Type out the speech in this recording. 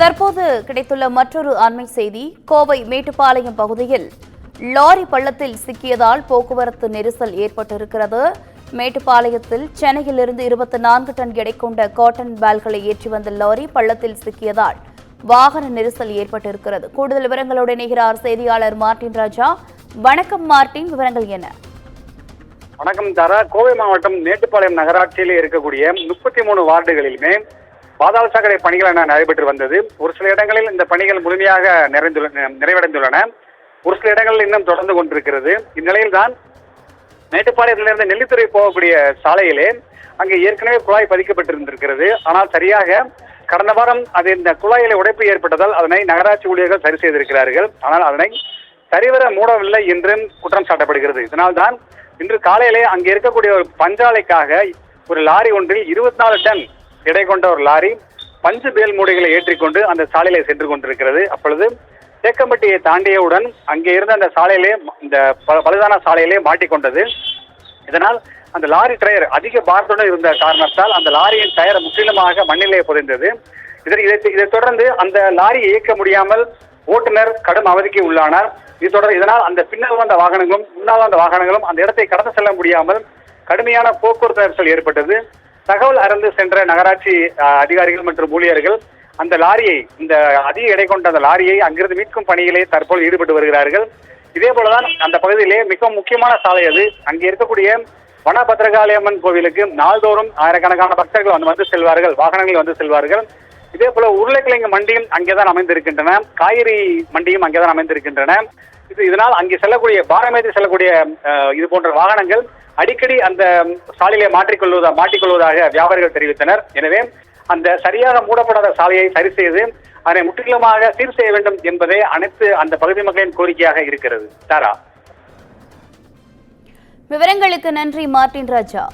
தற்போது கிடைத்துள்ள மற்றொரு அண்மை செய்தி கோவை மேட்டுப்பாளையம் பகுதியில் லாரி பள்ளத்தில் சிக்கியதால் போக்குவரத்து நெரிசல் ஏற்பட்டிருக்கிறது. மேட்டுப்பாளையத்தில் சென்னையிலிருந்து இருபத்தி நான்கு டன் எடை கொண்ட காட்டன் பேல்களை ஏற்றி வந்த லாரி பள்ளத்தில் சிக்கியதால் வாகன நெரிசல் ஏற்பட்டிருக்கிறது. கூடுதல் விவரங்களோடு இணைகிறார் செய்தியாளர் மார்டின் ராஜா. வணக்கம் மார்டின் விவரங்கள் என்ன? வணக்கம் தாரா. கோவை மாவட்டம் மேட்டுப்பாளையம் நகராட்சியிலே இருக்கக்கூடிய முப்பத்தி மூணு வார்டுகளிலுமே பாதாள சாக்கடை பணிகள் என நடைபெற்று வந்தது. ஒரு சில இடங்களில் இந்த பணிகள் முழுமையாக நிறைந்துள்ள நிறைவடைந்துள்ளன. ஒரு சில இடங்களில் இன்னும் தொடர்ந்து கொண்டிருக்கிறது. இந்நிலையில் தான் மேட்டுப்பாளையத்திலிருந்து நெல்லித்துறை போகக்கூடிய சாலையிலே அங்கே ஏற்கனவே குழாய் பதிக்கப்பட்டிருந்திருக்கிறது. ஆனால் சரியாக கடந்த வாரம் அது இந்த குழாயில உடைப்பு ஏற்பட்டதால் அதனை நகராட்சி ஊழியர்கள் சரி செய்திருக்கிறார்கள். ஆனால் அதனை சரிவர மூடவில்லை என்றும் குற்றம் சாட்டப்படுகிறது. இதனால்தான் இன்று காலையிலே அங்கே இருக்கக்கூடிய ஒரு பஞ்சாலைக்காக ஒரு லாரி ஒன்றில் இருபத்தி நாலு டன் எடை கொண்ட ஒரு லாரி பஞ்சு பேல் மூடைகளை ஏற்றிக்கொண்டு அந்த சாலையில சென்று கொண்டிருக்கிறது. அப்பொழுது தேக்கம்பட்டியை தாண்டியவுடன் அங்கே இருந்த அந்த சாலையிலே இந்த பழுதான சாலையிலே மாட்டிக்கொண்டது. இதனால் அந்த லாரி டயர் அதிக பாரத்துடன் இருந்த காரணத்தால் அந்த லாரியின் டயர் முற்றிலுமாக மண்ணிலே புதைந்தது. இதை இதை இதைத் தொடர்ந்து அந்த லாரியை இயக்க முடியாமல் ஓட்டுநர் கடும் அவதிக்கு உள்ளானார். இது தொடர்ந்து இதனால் அந்த பின்னால் வந்த வாகனங்களும் முன்னால் வந்த வாகனங்களும் அந்த இடத்தை கடந்து செல்ல முடியாமல் கடுமையான போக்குவரத்து நெரிசல் ஏற்பட்டது. தகவல் அறந்து சென்ற நகராட்சி அதிகாரிகள் மற்றும் ஊழியர்கள் அந்த லாரியை இந்த அதிக எடை கொண்ட அந்த லாரியை அங்கிருந்து மீட்கும் பணியிலே தற்போது ஈடுபட்டு வருகிறார்கள். இதே போலதான் அந்த பகுதியிலே மிக முக்கியமான சாலை அது. அங்கே இருக்கக்கூடிய வனபத்ரகாளியம்மன் கோவிலுக்கு நாள்தோறும் ஆயிரக்கணக்கான பக்தர்கள் வந்து வந்து செல்வார்கள் வாகனங்கள் வந்து செல்வார்கள். இதே போல உருளைக்கிழங்கு மண்டியும் அங்கேதான் அமைந்திருக்கின்றன. காய்கறி மண்டியும் அங்கேதான் அமைந்திருக்கின்றன. இது இதனால் அங்கே செல்லக்கூடிய பாரமேதி செல்லக்கூடிய இது போன்ற வாகனங்கள் அடிக்கடி அந்த சாலையிலே மாற்றிக்கொள்வதா மாட்டிக்கொள்வதாக வியாபாரிகள் தெரிவித்தனர். எனவே அந்த சரியாக மூடப்படாத சாலையை சரி செய்து அதனை முற்றிலுமாக சீர் செய்ய வேண்டும் என்பதே அனைத்து அந்த பகுதி மக்களின் கோரிக்கையாக இருக்கிறது. தாரா. விவரங்களுக்கு நன்றி மார்டின் ராஜா.